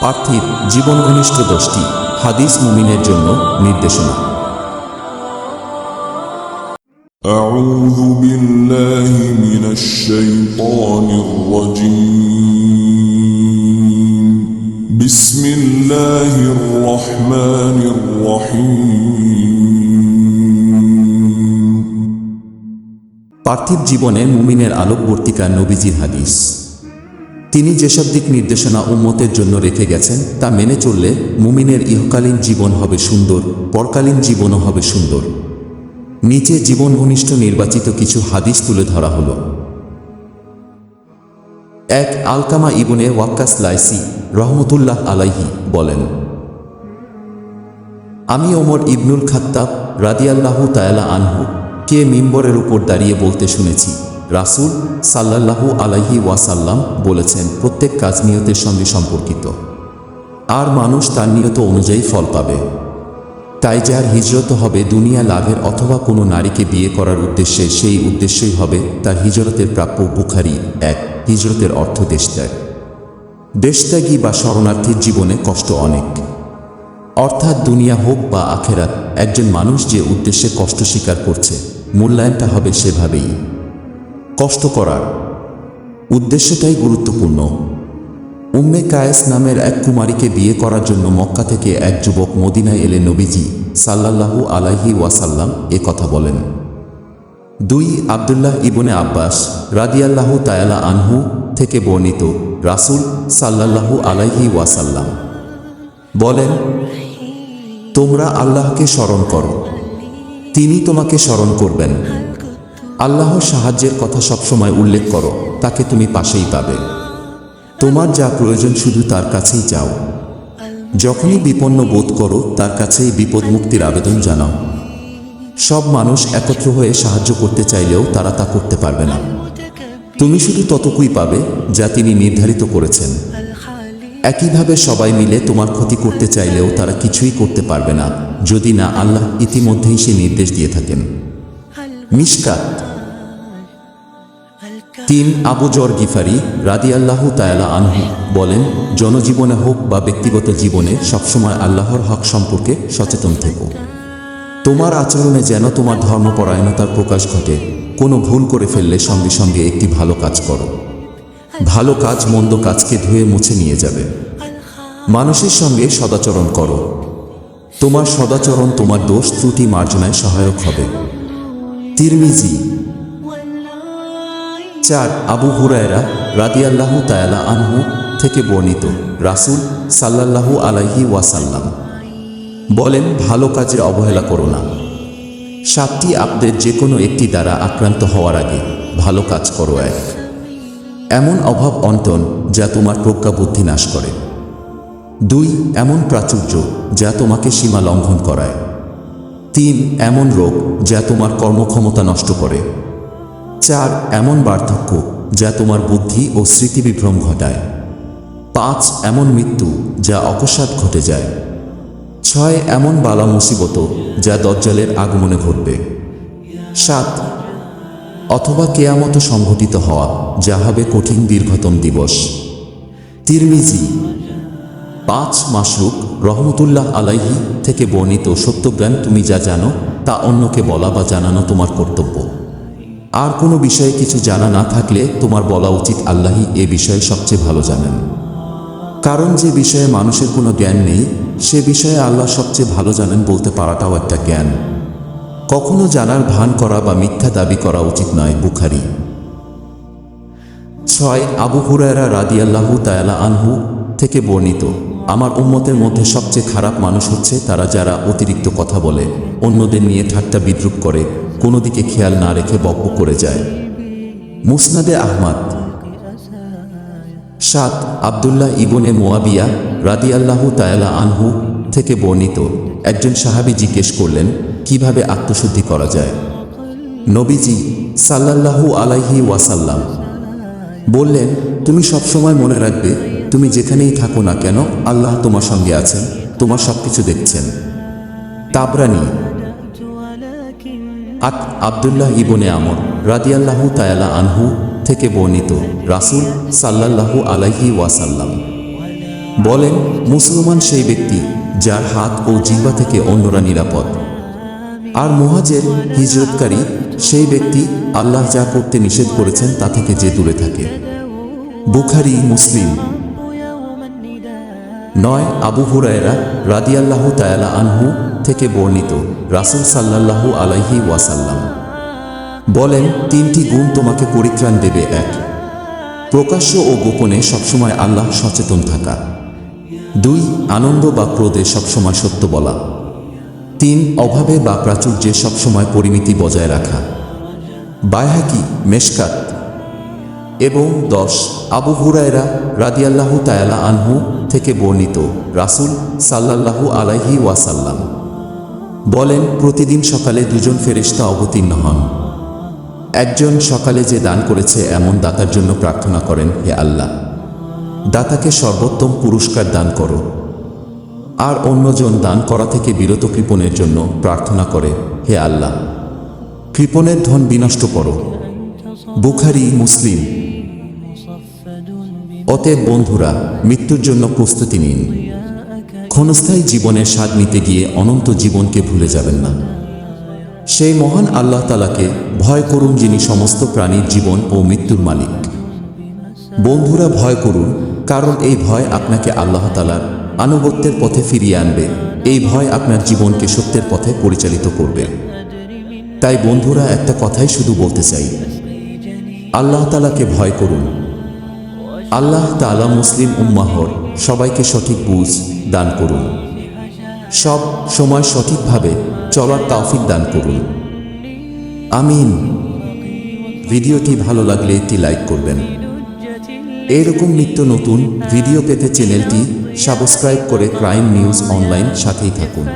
পার্থিব জীবন ঘনিষ্ঠ দশটি হাদিস মুমিনের জন্য নির্দেশনা أعوذ بالله من الشيطان الرجيم بسم الله الرحمن الرحيم পার্থিব জীবনে মুমিনের আলোকবর্তিকা নবীজির হাদিস তিনি যেসব দিক নির্দেশনা উম্মতের জন্য রেখে গেছেন, তা মেনে চললে মুমিনের ইহকালীন জীবন হবে সুন্দর, পরকালীন জীবনও হবে সুন্দর। নিচে জীবন ঘনিষ্ঠ নির্বাচিত কিছু হাদিস তুলে ধরা হলো। এক আলকামা ইবনে ওয়াক্কাস লাইসি রহমতুল্লাহ আলাইহি বলেন, আমি ওমর ইবনুল খাত্তাব রাদিয়াল্লাহু তায়ালা আনহু, কে মিম্বরের উপর দাঁড়িয়ে বলতে শুনেছি। রাসূল সাল্লাল্লাহু আলাইহি ওয়াসাল্লাম বলেছেন, প্রত্যেক কাজ নিয়তের সঙ্গে সম্পর্কিত। আর মানুষ তার নিয়ত অনুযায়ী ফল পাবে। তাই যার হিজরত হবে দুনিয়া লাভের অথবা কোনো নারীকে বিয়ে করার উদ্দেশ্যে, সেই উদ্দেশ্যই হবে তার হিজরতের প্রাপ্য বুখারি এক, হিজরতের অর্থ দেশত্যাগ। দেশত্যাগী বা শরণার্থীর জীবনে কষ্ট অনেক। অর্থাৎ দুনিয়া হোক বা আখেরাত, একজন মানুষ যে উদ্দেশ্যে কষ্ট স্বীকার করছে, মূল্যায়নটা হবে সেভাবেই। কষ্ট করার। উদ্দেশ্যটাই গুরুত্বপূর্ণ। উম্মে কায়েস নামের এক কুমারীকে বিয়ে করার জন্য মক্কা থেকে এক যুবক মদিনায় এলে নবীজি সাল্লাল্লাহু আলাইহি ওয়াসাল্লাম এ কথা বলেন। দুই আবদুল্লাহ ইবনে আব্বাস রাদিয়াল্লাহু তায়ালা আনহু থেকে বর্ণিত রাসূল সাল্লাল্লাহু আলাইহি ওয়াসাল্লাম। বলেন, তোমরা আল্লাহকে স্মরণ করো। তিনি তোমাকে স্মরণ করবেন। আল্লাহর সাহায্যের কথা সবসময় উল্লেখ করো, তাকে তুমি পাশেই পাবে। তোমার যা প্রয়োজন শুধু তার কাছেই যাও। যখনই বিপন্ন বোধ করো, তার কাছেই বিপদ মুক্তির আবেদন জানাও। সব মানুষ একত্র হয়ে সাহায্য করতে চাইলেও তারা তা করতে পারবে না। তুমি শুধু ততকুই পাবে যা তিনি নির্ধারিত করেছেন। একইভাবে সবাই মিলে তোমার ক্ষতি করতে চাইলেও তারা কিছুই করতে পারবে না, যদি না আল্লাহ ইতিমধ্যেই সে নির্দেশ দিয়ে থাকেন। মিশকাত তিন আবু জর গিফারি রাদিয়াল্লাহু তায়ালা আনহু বলেন, জনজীবনে হোক বা ব্যক্তিগত জীবনে সবসময় আল্লাহর হক সম্পর্কে সচেতন থেকো। তোমার আচরণে যেন তোমার ধর্মপরায়ণতার প্রকাশ ঘটে, কোনো ভুল করে ফেললে সঙ্গে সঙ্গে একটি ভালো কাজ করো। ভালো কাজ মন্দ কাজকে ধুয়ে মুছে নিয়ে যাবে। মানুষের সঙ্গে সদাচরণ করো। তোমার সদাচরণ, তোমার দোষ ত্রুটি মার্জনায় সহায়ক হবে। তিরমিজি চার আবু হুরায়রা রাদিয়াল্লাহু তায়ালা আনহু থেকে বর্ণিত রাসূল সাল্লাল্লাহু আলাইহি ওয়াসাল্লাম। বলেন, ভালো কাজের অবহেলা করো না। সাতটি আপদের যে কোনো একটি দ্বারা আক্রান্ত হওয়ার আগে ভালো কাজ করো এক। এমন অভাব অন্টন যা তোমার প্রজ্ঞা বুদ্ধি নাশ করে। দুই, এমন প্রাচুর্য যা তোমাকে সীমা লঙ্ঘন করায়। তিন, এমন রোগ যা তোমার কর্মক্ষমতা নষ্ট করে। চার এমন বার্ধক্য যা তোমার বুদ্ধি ও স্মৃতিবিভ্রম ঘটায়। পাঁচ এমন মৃত্যু যা অকস্মাৎ ঘটে যায়। ছয় এমন বালা মুসিবত যা দজ্জালের আগমনে ঘটবে। সাত অথবা কেয়ামত সংঘটিত হওয়া, যা হবে কঠিন দীর্ঘতম দিবস। তিরমিজি পাঁচ মাসরুক রহমতুল্লাহ আলাইহি থেকে বর্ণিত সত্যজ্ঞান তুমি যা জানো, তা অন্যকে বলা বা জানানো তোমার কর্তব্য। আর কোনো বিষয়ে কিছু জানা না থাকলে তোমার বলা উচিত আল্লাহই এ বিষয়ে সবচেয়ে ভালো জানেন। কারণ যে বিষয়ে মানুষের কোনো জ্ঞান নেই, সে বিষয়ে আল্লাহ সবচেয়ে ভালো জানেন বলতে পারাটাও একটা জ্ঞান। কখনো জানার ভান করা বা মিথ্যা দাবি করা উচিত নয়, বুখারি। ছয়, আবু হুরায়রা রাদিয়াল্লাহু তায়ালা আনহু থেকে বর্ণিত, আমার উম্মতের মধ্যে সবচেয়ে খারাপ মানুষ হচ্ছে তারা যারা অতিরিক্ত কথা বলে, অন্যদের নিয়ে ঠাট্টা বিদ্রুপ করে কোনো দিকে খেয়াল না রেখে বক্য করে যায়। মুসনাদে আহমাদ। সাত, আবদুল্লাহ ইবনে মোয়াবিয়া রাদিয়াল্লাহু তায়ালা আনহু থেকে বর্ণিত একজন সাহাবী জিজ্ঞেস করলেন, কীভাবে আত্মশুদ্ধি করা যায়? নবীজি সাল্লাল্লাহু আলাইহি ওয়াসাল্লাম বললেন, তুমি সবসময় মনে রাখবে, তুমি যেখানেই থাকো না কেন, আল্লাহ তোমার সঙ্গে আছেন, তোমার সব কিছু দেখছেন। তাবরানি আত আবদুল্লাহ ইবনে আমর রাদিয়াল্লাহু তায়ালা আনহু থেকে বর্ণিত রাসূল সাল্লাল্লাহু আলাইহি ওয়াসাল্লাম। বলেন, মুসলমান সেই ব্যক্তি যার হাত ও জিহ্বা থেকে অন্যরা নিরাপদ। আর মুহাজের হিজরতকারী সেই ব্যক্তি আল্লাহ যা করতে নিষেধ করেছেন তা থেকে যে দূরে থাকে। বুখারি, মুসলিম নয় আবু হুরায়রা রাদিয়াল্লাহু তায়ালা আনহু থেকে বর্ণিত রাসূল সাল্লাল্লাহু আলাইহি ওয়াসাল্লাম। বলেন, তিনটি গুণ তোমাকে পরিত্রাণ দেবে এক, প্রকাশ্য ও গোপনে সবসময় আল্লাহ সচেতন থাকা। দুই, আনন্দ বা ক্রোধে সবসময় সত্য বলা। তিন, অভাবে বা প্রাচুর্যে সবসময় পরিমিতি বজায় রাখা। বায়হাকি মেশকাত। এবং দশ, আবু হুরায়রা রাদিয়াল্লাহু তায়ালা আনহু থেকে বর্ণিত রাসূল সাল্লাল্লাহু আলাইহি ওয়াসাল্লাম বলেন, প্রতিদিন সকালে দুজন ফেরেশতা অবতীর্ণ হন। একজন সকালে যে দান করেছে এমন দাতার জন্য প্রার্থনা করেন, হে আল্লাহ, দাতাকে সর্বোত্তম পুরস্কার দান করো। আর অন্যজন দান করা থেকে বিরত কৃপণের জন্য প্রার্থনা করে, হে আল্লাহ, কৃপণের ধন বিনষ্ট করো। বুখারি, মুসলিম অতএব বন্ধুরা, মৃত্যুর জন্য প্রস্তুতি নিন। ক্ষণস্থায়ী জীবনের স্বাদ নিতে গিয়ে অনন্ত জীবনকে ভুলে যাবেন না। সেই মহান আল্লাহ তালাকে ভয় করুন যিনি সমস্ত প্রাণীর জীবন ও মৃত্যুর মালিক। বন্ধুরা, ভয় করুন, কারণ এই ভয় আপনাকে আল্লাহ তালার আনুগত্যের পথে ফিরিয়ে আনবে। এই ভয় আপনার জীবনকে সত্যের পথে পরিচালিত করবে। তাই বন্ধুরা, একটা কথাই শুধু বলতে চাই। আল্লাহ তালাকে ভয় করুন। আল্লাহ তালা মুসলিম উম্মাহর সবাইকে সঠিক বুঝ দান করুন। সব সময় সঠিকভাবে চলার তাওফিক দান করুন। আমিন। ভিডিওটি ভালো লাগলে একটি লাইক করবেন। এরকম নিত্য নতুন ভিডিও পেতে চ্যানেলটি সাবস্ক্রাইব করে ক্রাইম নিউজ অনলাইন সাথেই থাকুন।